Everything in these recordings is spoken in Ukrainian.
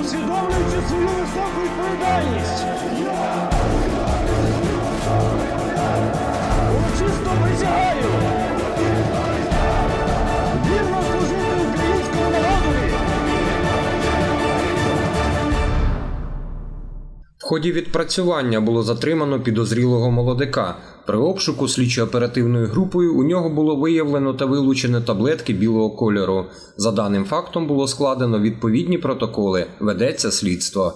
усвідомлюючи свою високу відповідальність. Урочисто присягаю. Вірно служити українському народові. В ході відпрацювання було затримано підозрілого молодика. При обшуку слідчо-оперативною групою у нього було виявлено та вилучено таблетки білого кольору. За даним фактом було складено відповідні протоколи. Ведеться слідство.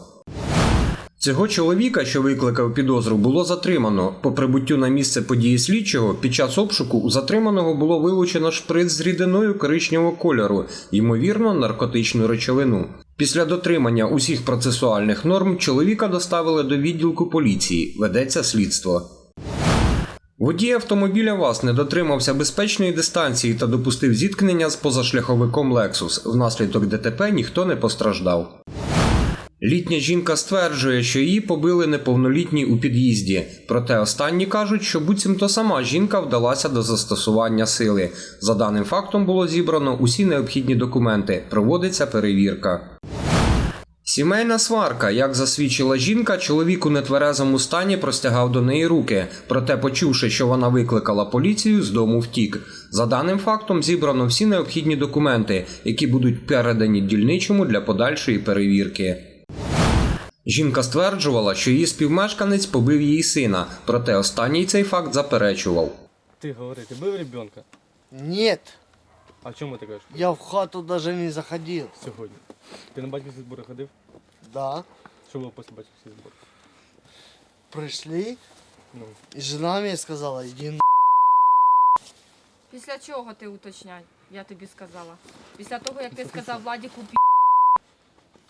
Цього чоловіка, що викликав підозру, було затримано. По прибуттю на місце події слідчого, під час обшуку у затриманого було вилучено шприц з рідиною коричневого кольору, ймовірно, наркотичну речовину. Після дотримання усіх процесуальних норм чоловіка доставили до відділку поліції. Ведеться слідство. Водій автомобіля ВАЗ не дотримався безпечної дистанції та допустив зіткнення з позашляховиком Lexus. Внаслідок ДТП ніхто не постраждав. Літня жінка стверджує, що її побили неповнолітні у під'їзді. Проте останні кажуть, що буцімто сама жінка вдалася до застосування сили. За даним фактом було зібрано усі необхідні документи. Проводиться перевірка. Сімейна сварка, як засвідчила жінка, чоловік у нетверезому стані простягав до неї руки. Проте, почувши, що вона викликала поліцію, з дому втік. За даним фактом зібрано всі необхідні документи, які будуть передані дільничому для подальшої перевірки. Жінка стверджувала, що її співмешканець побив її сина, проте останній цей факт заперечував. Ти говори, ти бив ребенка? Нет, А чому ти кажеш я в хату даже не заходил. сьогодні? Ти на батьківські збори ходив? Да, Що було після батьківських зборів? пришли, Ну, и жена мне сказала, иди на... Після чого ти уточняй, я тобі сказала. Після того, як ти сказав Владіку пі...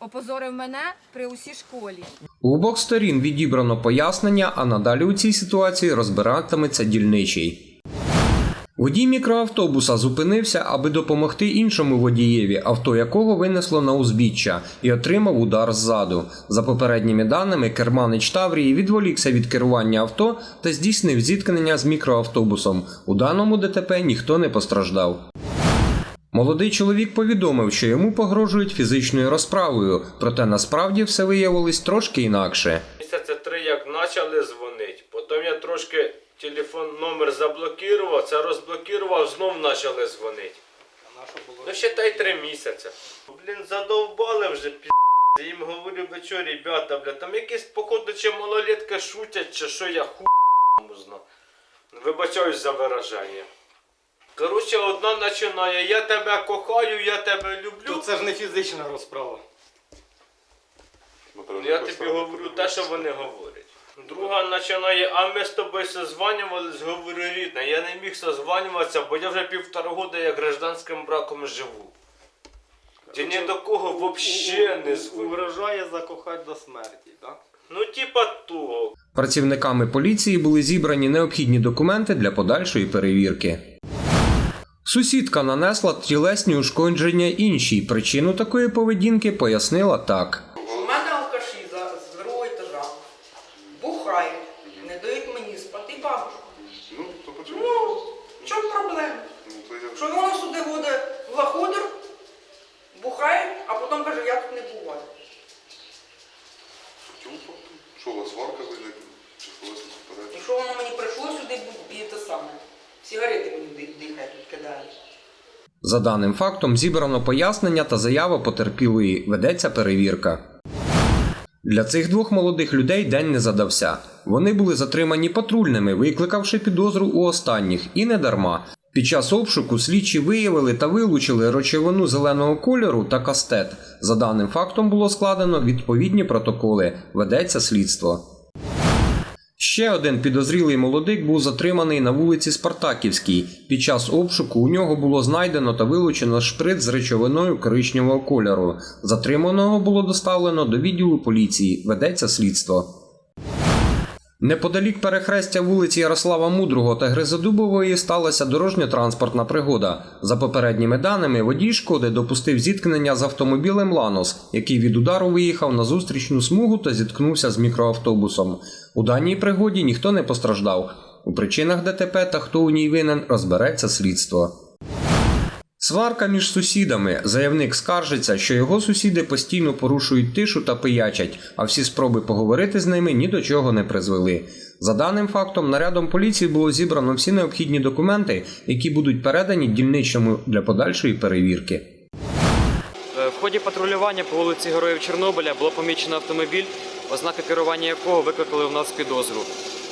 опозорив мене при усій школі. У обох сторін відібрано пояснення, а надалі у цій ситуації розбиратиметься дільничий. Водій мікроавтобуса зупинився, аби допомогти іншому водієві, авто якого винесло на узбіччя, і отримав удар ззаду. За попередніми даними, керманич Таврії відволікся від керування авто та здійснив зіткнення з мікроавтобусом. У даному ДТП ніхто не постраждав. Молодий чоловік повідомив, що йому погрожують фізичною розправою, проте насправді все виявилось трошки інакше. Місяця три як почали дзвонити, потім я трошки телефон номер заблокував, це розблокував, знов почали дзвонити. Ну ще та й три місяці. Блін, задовбали вже пі. Я їм говорю, ви що, ребята, бля, там якісь походу чи малолетки шутять, чи що я ху знаю. Вибачаюсь за вираження. Коротше, одна починає, я тебе кохаю, я тебе люблю. Ну це ж не фізична розправа. Я тобі говорю те, що вони говорять. Друга починає, а ми з тобою созванювались, говорю, рідна, я не міг созванюватися, бо я вже півтора года як гражданським браком живу. Я ні до кого взагалі не звик. Угрожає закохати до смерті, так? Ну, типа того. Працівниками поліції були зібрані необхідні документи для подальшої перевірки. Сусідка нанесла тілесні ушкодження іншій. Причину такої поведінки пояснила так. У мене алкаші за з другого етажа бухають, не дають мені спати бабушку. Ну, то почему? Ну, в чому проблема? Ну, то я... Що вона сюди буде в лаходер, бухає, а потім каже, я тут не буваю. В чому проблема? Що, у вас сварка вийде? Чи хтось суперечить? що воно мені прийшло сюди і те саме. Сигарети мені ди- дихають тут кидають. За даним фактом зібрано пояснення та заява потерпілої. Ведеться перевірка. Для цих двох молодих людей день не задався. Вони були затримані патрульними, викликавши підозру у останніх, і не дарма. Під час обшуку слідчі виявили та вилучили речовину зеленого кольору та кастет. За даним фактом було складено відповідні протоколи. Ведеться слідство. Ще один підозрілий молодик був затриманий на вулиці Спартаківській. Під час обшуку у нього було знайдено та вилучено шприц з речовиною коричневого кольору. Затриманого було доставлено до відділу поліції. Ведеться слідство. Неподалік перехрестя вулиці Ярослава Мудрого та Гризодубової сталася дорожньо-транспортна пригода. За попередніми даними, водій шкоди допустив зіткнення з автомобілем Ланос, який від удару виїхав на зустрічну смугу та зіткнувся з мікроавтобусом. У даній пригоді ніхто не постраждав. У причинах ДТП та хто у ній винен розбереться слідство. Сварка між сусідами. Заявник скаржиться, що його сусіди постійно порушують тишу та пиячать, а всі спроби поговорити з ними ні до чого не призвели. За даним фактом, нарядом поліції було зібрано всі необхідні документи, які будуть передані дільничному для подальшої перевірки. Е, В ході патрулювання по вулиці Героїв Чорнобиля було помічено автомобіль, ознаки керування якого викликали в нас підозру.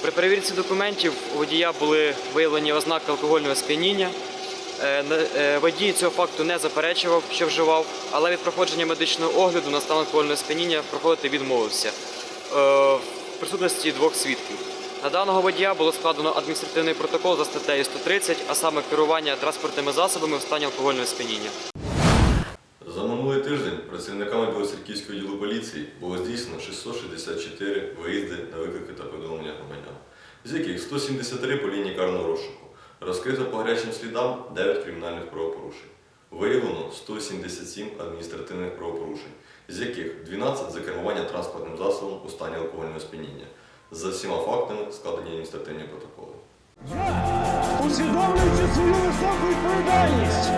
При перевірці документів у водія були виявлені ознаки алкогольного сп'яніння. Е, е, Водій цього факту не заперечував, що вживав, але від проходження медичного огляду на стан алкогольного сп'яніння проходити відмовився е, в присутності двох свідків. На даного водія було складено адміністративний протокол за статтею 130, а саме керування транспортними засобами в стані алкогольного сп'яніння. За минулий тиждень працівниками Білоцерківського відділу поліції було здійснено 664 виїзди на виклики та повідомлення громадян, з яких 173 по лінії карного розшуку. Розкрито по гарячим слідам 9 кримінальних правопорушень. Виявлено 177 адміністративних правопорушень, з яких 12 за кермування транспортним засобом у стані алкогольного сп'яніння. За всіма фактами складені адміністративні протоколи. Усвідомлюючи свою високу відповідальність,